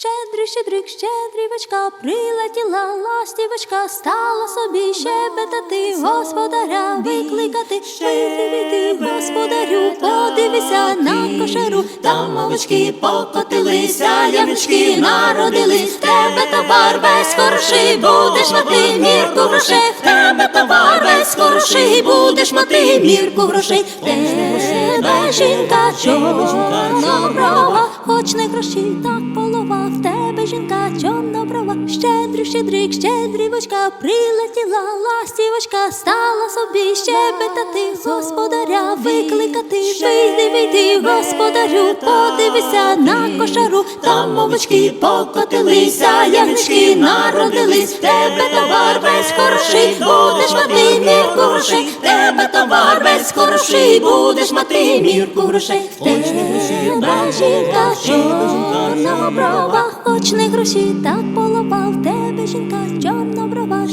Щедрий, щедрик, щедрівочка, прилетіла ластівочка, стала собі щебетати, господаря викликати, вийди, господарю, подивися на кошару, там мовички покотилися, ямички народились, тебе товар весь хороший, будеш мати мірку грошей, в тебе товар весь хороший, будеш мати мірку грошей, в тебе жінка чорноброва, хоч не гроші, так полова, в тебе жінка чорноброва, щедрик, щедрик, щедрівочка, прилетіла ластівочка, стала собі щебетати, господаря викликати, вийди, вийди, господарю, подивися на кошару, там мовички покотилися, ягнички народились, в тебе товар весь хороший, будеш мати мірку грошей, в тебе товар весь хороший, будеш мати мірку грошей, в тебе жінка чорноброва, хоч не гроші, так полова, в тебе жінка чорноброва.